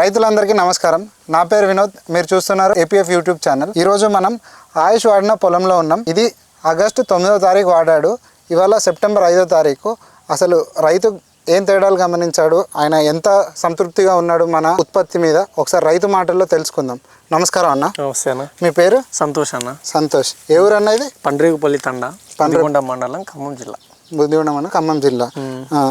రైతులందరికీ నమస్కారం. నా పేరు వినోద్. మీరు చూస్తున్నారు ఏపీఎఫ్ యూట్యూబ్ ఛానల్. ఈరోజు మనం ఆయుష్ వాడిన పొలంలో ఉన్నాం. ఇది ఆగస్టు తొమ్మిదో తారీఖు వాడాడు. ఇవాళ సెప్టెంబర్ ఐదో తారీఖు. అసలు రైతు ఏం తేడాలు గమనించాడు? ఆయన ఎంత సంతృప్తిగా ఉన్నాడు మన ఉత్పత్తి మీద? ఒకసారి రైతు మాటల్లో తెలుసుకుందాం. నమస్కారం అన్న. నమస్తే అన్న. మీ పేరు? సంతోష్ అన్న. సంతోష్. ఏ ఊరు అన్న ఇది? పండ్రేగుపల్లి తండ. పండ్రికొండ మండలం ఖమ్మం జిల్లా. బుద్ధిగూడెం అన్న ఖమ్మం జిల్లా.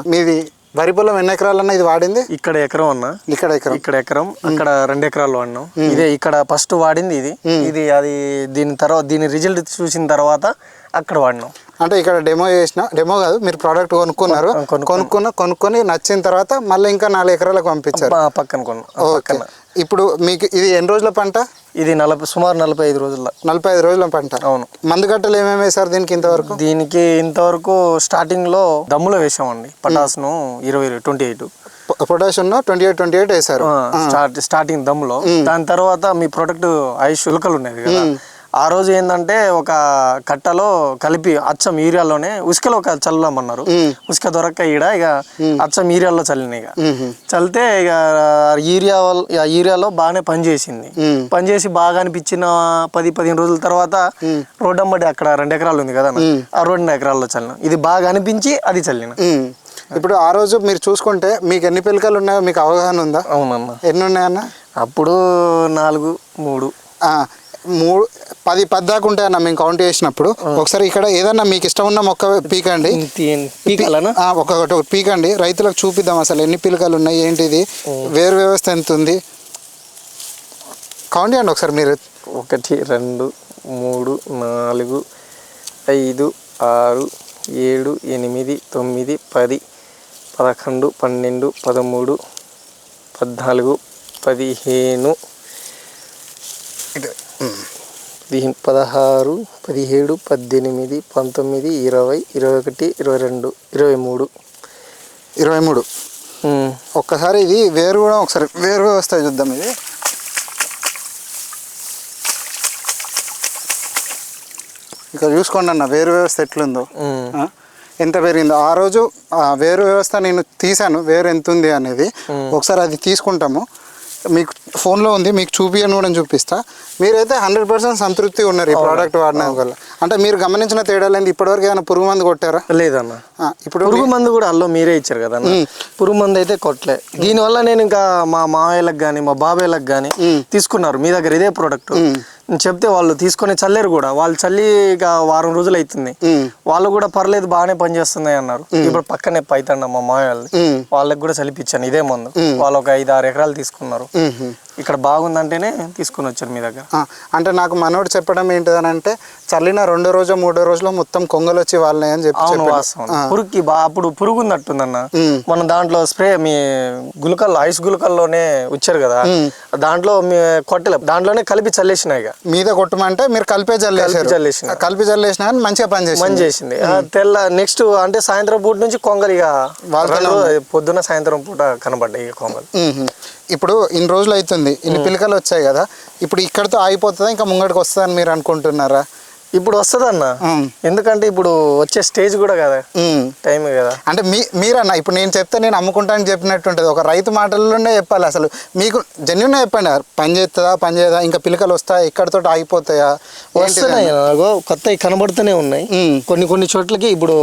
మీది వరి పొలం ఎన్ని ఎకరాలన్న ఇది వాడింది? ఇక్కడ ఎకరం అన్న. ఇక్కడ ఎకరం. ఇక్కడ ఎకరం అక్కడ రెండు ఎకరాలు వాడినాం. ఇదే ఇక్కడ ఫస్ట్ వాడింది ఇది. ఇది అది దీని తర్వాత దీని రిజల్ట్ చూసిన తర్వాత అక్కడ వాడినాం. అంటే ఇక్కడ డెమో చేసిన డెమో కాదు మీరు ప్రోడక్ట్ కొనుక్కున్నారు. కొనుక్కున్న. కొనుక్కొని నచ్చిన తర్వాత మళ్ళీ ఇంకా నాలుగు ఎకరాలకు పంపించారు. పక్కన కొన్నాం. పక్కన. ఇప్పుడు మీకు ఇది ఎన్ని రోజుల పంట? ఇది నలభై సుమారు నలభై ఐదు రోజుల నలభై ఐదు రోజుల పంట. అవును. మందు గట్టలు ఏమేమి వేశారు దీనికి ఇంతవరకు? దీనికి ఇంతవరకు స్టార్టింగ్లో దమ్ములో వేసామండి పటాస్ను ఇరవై twenty eight. Potassium twenty eight twenty eight వేశారు. స్టార్ట్ స్టార్టింగ్ దమ్ములో. దాని తర్వాత మీ ప్రొడక్ట్ ఐస్ ఉలకలు ఉండేది కదా. ఆ రోజు ఏంటంటే ఒక కట్టలో కలిపి అచ్చం యూరియాలోనే ఉసుకలో ఒక చల్లమన్నారు ఉసుక దొరక్క ఈడ ఇక అచ్చం యూరియాలో చల్లిన ఇక. చల్లితే ఇక ఇక యూరియాలో బాగానే పనిచేసింది. పనిచేసి బాగా అనిపించిన పది పదిహేను రోజుల తర్వాత రోడ్డు అమ్మడి అక్కడ రెండు ఎకరాలు ఉంది కదా. ఆ రెండు ఎకరాల్లో చల్లిన. ఇది బాగా అనిపించి అది చల్లిన. ఇప్పుడు ఆ రోజు మీరు చూసుకుంటే మీకు ఎన్ని పిలకలు ఉన్నాయో మీకు అవగాహన ఉందా? అవునన్న. ఎన్ని ఉన్నాయన్న? అప్పుడు నాలుగు మూడు. మూడు పది పది దాకా ఉంటాయన్న మేము కౌంట్ చేసినప్పుడు. ఒకసారి ఇక్కడ ఏదన్నా మీకు ఇష్టం ఉన్న మొక్క పీకండి. పీకాలనా? ఆ, ఒక్కొక్కటి ఒకటి పీకండి. రైతులకు చూపిద్దాం అసలు ఎన్ని పిలకలు ఉన్నాయి ఏంటిది? వేరు వ్యవస్థ ఎంత ఉంది? కౌంట్ చేయండి ఒకసారి మీరు. ఒకటి రెండు మూడు నాలుగు ఐదు ఆరు ఏడు ఎనిమిది తొమ్మిది పది పదకొండు పన్నెండు పదమూడు పద్నాలుగు పదిహేను. పదహారు పదిహేడు పద్దెనిమిది పంతొమ్మిది ఇరవై ఇరవై ఒకటి ఇరవై రెండు ఇరవై మూడు ఇరవై మూడు. ఒక్కసారి ఇది వేరు కూడా ఒకసారి వేరు వ్యవస్థ చూద్దాం ఇది. ఇక్కడ చూసుకోండి అన్న వేరు వ్యవస్థ ఎట్లుందో? ఎంత పెరిగిందో. ఆ రోజు ఆ వేరు వ్యవస్థ నేను తీసాను వేరు ఎంత ఉంది అనేది ఒకసారి అది తీసుకుంటాము. మీకు ఫోన్లో ఉంది మీకు చూపియని కూడా చూపిస్తా. మీరైతే హండ్రెడ్ పర్సెంట్ సంతృప్తి ఉన్నారు ఈ ప్రోడక్ట్ వాడిన వల్ల. అంటే మీరు గమనించిన తేడాలు ఏంది ఇప్పటివరకు ఏమైనా పురుగు మందు కొట్టారా? లేదన్న. ఇప్పుడు పురుగు మందు కూడా అల్లో మీరే ఇచ్చారు కదా. పురుగు మందు అయితే కొట్టలే. దీనివల్ల నేను ఇంకా మా మావయ్యలకు కానీ మా బాబాయ్లకు కానీ తీసుకున్నారు. మీ దగ్గర ఇదే ప్రోడక్ట్ చెప్తే వాళ్ళు తీసుకొని చల్లేరు కూడా. వాళ్ళు చల్లి ఇక వారం రోజులు అవుతుంది వాళ్ళు కూడా పర్లేదు బాగానే పనిచేస్తున్నాయి అన్నారు. ఇప్పుడు పక్కనే పైతండ మా ఉమ్, వాళ్ళకి కూడా చలిపించాను ఇదే మందు. వాళ్ళు ఒక ఐదు ఆరు ఎకరాలు తీసుకున్నారు. ఇక్కడ బాగుందంటేనే తీసుకొని వచ్చారు మీ దగ్గర. అంటే నాకు మనోడు చెప్పడం ఏంటిదని అంటే చల్లిన రెండో రోజు మూడో రోజులో మొత్తం కొంగలు వచ్చి వాళ్ళని అని చెప్పి అవును. వాస్తవం. పురుగుకి బా అప్పుడు పురుగు ఉన్నట్టుందన్న. మనం దాంట్లో స్ప్రే మీ గులకల్లో ఐస్ గులకల్లోనే వచ్చారు కదా. దాంట్లో మీ కొట్టలే దాంట్లోనే కలిపి చల్లేసిన ఇక మీద కొట్టమంటే మీరు కలిపే జల్లేశారు చల్లేసిన. కలిపి జల్లేసిన కానీ మంచిగా పనిచేసింది పని చేసింది. ఆ తెల్ల నెక్స్ట్ అంటే సాయంత్రం పూట నుంచి కొంగలు ఇక పొద్దున్న సాయంత్రం పూట కనబడ్డాయి ఇక కొంగలు. ఇప్పుడు ఇన్ని రోజులు అవుతుంది. ఇన్ని పిలకలు వచ్చాయి కదా. ఇప్పుడు ఇక్కడతో ఆగిపోతుందా? ఇంకా ముంగడికి వస్తుందని మీరు అనుకుంటున్నారా? ఇప్పుడు వస్తుందన్న. మ్మ్. ఎందుకంటే ఇప్పుడు వచ్చే స్టేజ్ కూడా కదా. టైం కదా. అంటే మీ మీరన్న ఇప్పుడు నేను చెప్తే నేను అమ్ముకుంటానని చెప్పినట్టు ఉంటుంది ఒక రైతు మాటల్లోనే చెప్పాలి అసలు. మీకు జెన్యున్ చెప్పండి పని చేస్తుందా పని చేయదా? ఇంకా పిలకలు వస్తాయా? ఇక్కడతో ఆగిపోతాయా? వస్తున్నాయి కొత్తవి కనబడుతూనే ఉన్నాయి. కొన్ని కొన్ని చోట్లకి ఇప్పుడు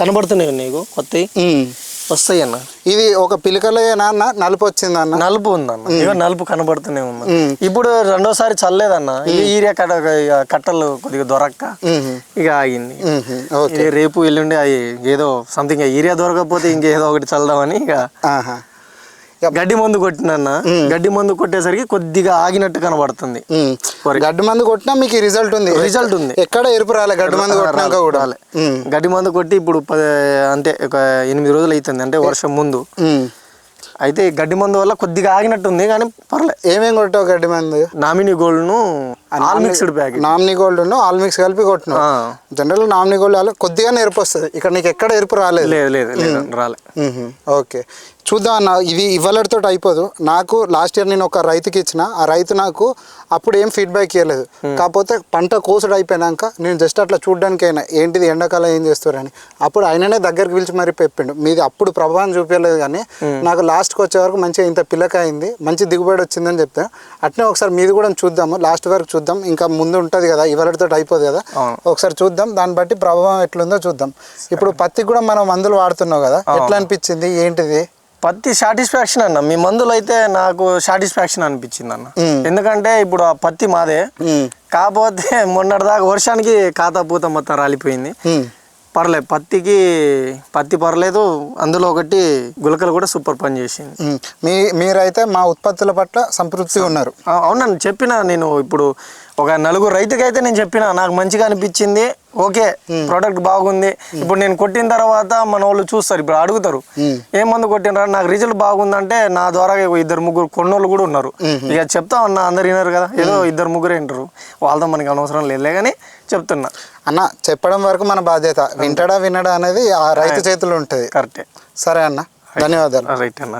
కనబడుతూనే ఉన్నాయి ఇగో కొత్తవి మ్మ్. వస్తాయి అన్న ఇది ఒక పిలకలేనా అన్న నలుపు వచ్చిందన్న. నలుపు ఉందన్న. ఇక నలుపు కనబడుతూనే ఉంది. ఇప్పుడు రెండోసారి చల్లేదన్న. ఈరియా కట్ట కట్టలు కొద్దిగా దొరక్క. ఇక ఆగింది. రేపు ఎల్లుండి అవి ఏదో సంథింగ్ ఈరియా దొరకకపోతే ఇంకేదో ఒకటి చల్దామని ఇక గడ్డి మందు కొట్టినన్న గడ్డి మందు కొట్టేసరికి కొద్దిగా ఆగినట్టు కనబడుతుంది. మ్మ్. గడ్డి మందు కొట్టినా మీకు రిజల్ట్ ఉంది. రిజల్ట్ ఉంది. ఎక్కడ ఎరుపు రాలే గడ్డి మందు కొట్టినాక కూడా. మ్మ్. గడ్డి మందు కొట్టి ఇప్పుడు అంటే ఒక ఎనిమిది రోజులు అవుతుంది అంటే వర్షం ముందు. అయితే గడ్డి మందు వల్ల కొద్దిగా ఆగినట్టుంది కానీ పర్లే. ఏమేం కొట్టావు గడ్డి మందు? Nominee గోల్డ్ను all mixed packet nominee gold all mix కలిపి కొట్టినావు. జనరల్ నామినీ గోల్డ్ అలా కొద్దిగానే ఎరుపు వస్తుంది. ఇక్కడ నీకు ఎక్కడ ఎరుపు రాలేదు. లేదు లేదు లేదు రాలే. మ్మ్. ఓకే. చూద్దాం అన్న ఇది ఇవ్వలడితో అయిపోదు. నాకు లాస్ట్ ఇయర్ నేను ఒక రైతుకి ఇచ్చిన. ఆ రైతు నాకు అప్పుడు ఏం ఫీడ్బ్యాక్ ఇవ్వలేదు కాకపోతే పంట కోసుడు అయిపోయినాక నేను జస్ట్ అట్లా చూడడానికి అయినా ఏంటిది ఎండాకాలం ఏం చేస్తారని అప్పుడు ఆయననే దగ్గరికి పిలిచి మరి పెప్పిండు మీది అప్పుడు ప్రభావం చూపించలేదు కానీ నాకు లాస్ట్కి వచ్చే వరకు మంచిగా ఇంత పిల్లక అయింది. మంచి దిగుబడి వచ్చిందని చెప్తే అట్నే ఒకసారి మీది కూడా చూద్దాము. లాస్ట్ వరకు చూద్దాం. ఇంకా ముందు ఉంటుంది కదా ఇవ్వలడితో అయిపోదు కదా. ఒకసారి చూద్దాం. దాన్ని బట్టి ప్రభావం ఎట్లుందో చూద్దాం. ఇప్పుడు పత్తికి కూడా మనం మందులు వాడుతున్నావు కదా. ఎట్లా అనిపించింది? ఏంటిది? పత్తి సాటిస్ఫాక్షన్ అన్న మీ మందులు అయితే నాకు సాటిస్ఫాక్షన్ అనిపించింది అన్న. ఎందుకంటే ఇప్పుడు ఆ పత్తి మాదే. కాకపోతే మొన్నటిదాకా వర్షానికి ఖాతా పూత మొత్తం రాలిపోయింది. పర్లేదు పత్తికి పత్తి పర్లేదు అందులో ఒకటి గులకలు కూడా సూపర్ పని చేసింది. మీ మీరైతే మా ఉత్పత్తుల పట్ల సంతృప్తి ఉన్నారు అవునండి చెప్పిన నేను ఇప్పుడు ఒక నలుగురు రైతుకి అయితే నేను చెప్పిన నాకు మంచిగా అనిపించింది ఓకే ప్రోడక్ట్ బాగుంది. ఇప్పుడు నేను కొట్టిన తర్వాత మన వాళ్ళు చూస్తారు ఇప్పుడు అడుగుతారు ఏ మందు కొట్టినరా నాకు రిజల్ట్ బాగుందంటే నా ద్వారా ఇద్దరు ముగ్గురు కొన్నోళ్ళు కూడా ఉన్నారు. ఇక చెప్తా ఉన్నా అందరు వినరు కదా ఏదో ఇద్దరు ముగ్గురే వింటారు. వాళ్ళతో మనకి అనవసరం లేదులే కానీ చెప్తున్నా. అన్న చెప్పడం వరకు మన బాధ్యత. వింటడా వినడా అనేది ఆ రైతు చేతిలో ఉంటుంది. కరెక్టే. సరే అన్న ధన్యవాదాలు. రైట్ అన్న.